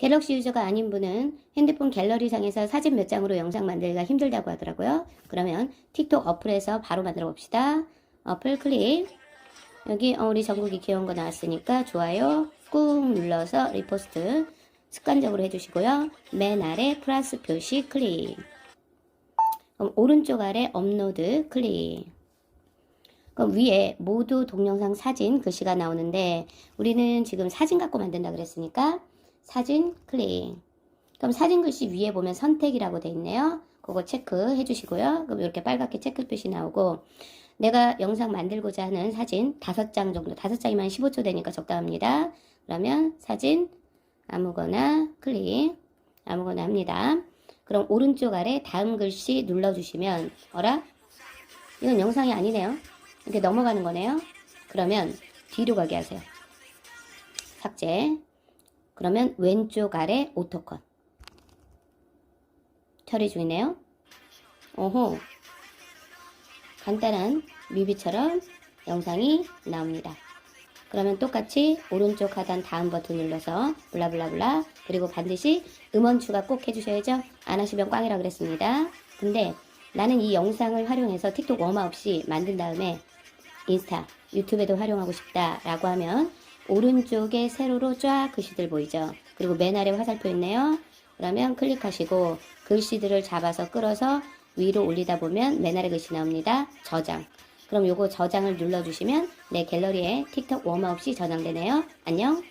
갤럭시 유저가 아닌 분은 핸드폰 갤러리상에서 사진 몇 장으로 영상 만들기가 힘들다고 하더라고요. 그러면 틱톡 어플에서 바로 만들어 봅시다. 어플 클릭. 여기 어, 우리 전국이 귀여운 거 나왔으니까 좋아요 꾹 눌러서 리포스트 습관적으로 해주시고요. 맨 아래 플러스 표시 클릭. 그럼 오른쪽 아래 업로드 클릭. 그럼 위에 모두 동영상 사진 글씨가 나오는데 우리는 지금 사진 갖고 만든다 그랬으니까 사진 클릭. 그럼 사진 글씨 위에 보면 선택이라고 돼 있네요. 그거 체크해 주시고요. 그럼 이렇게 빨갛게 체크 표시 나오고 내가 영상 만들고자 하는 사진 다섯 장 정도, 다섯 장이면 15초 되니까 적당합니다. 그러면 사진 아무거나 클릭, 아무거나 합니다. 그럼 오른쪽 아래 다음 글씨 눌러주시면 어라? 이건 영상이 아니네요. 이렇게 넘어가는 거네요. 그러면 뒤로 가게 하세요. 삭제. 그러면 왼쪽 아래 오토컷. 처리 중이네요. 오호. 간단한 뮤비처럼 영상이 나옵니다. 그러면 똑같이 오른쪽 하단 다음 버튼 눌러서 블라블라블라 그리고 반드시 음원 추가 꼭 해주셔야죠. 안 하시면 꽝이라 그랬습니다. 근데 나는 이 영상을 활용해서 틱톡 워마 없이 만든 다음에 인스타, 유튜브에도 활용하고 싶다라고 하면 오른쪽에 세로로 쫙 글씨들 보이죠? 그리고 맨 아래 화살표 있네요. 그러면 클릭하시고 글씨들을 잡아서 끌어서 위로 올리다 보면 맨 아래 글씨 나옵니다. 저장. 그럼 요거 저장을 눌러주시면 내 갤러리에 틱톡 워마 없이 저장되네요. 안녕.